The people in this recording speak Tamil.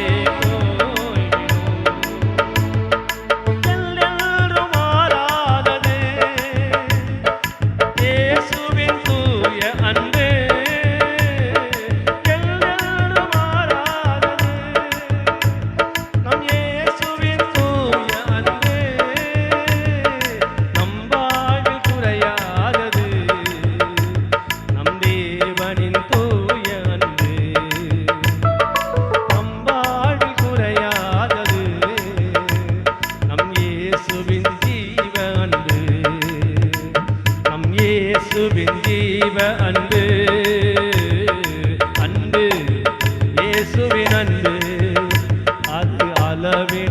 Thank you. இயேசுவின் ஜீவ அன்பு. அன்பு இயேசுவின் அன்பு. அது அளவின்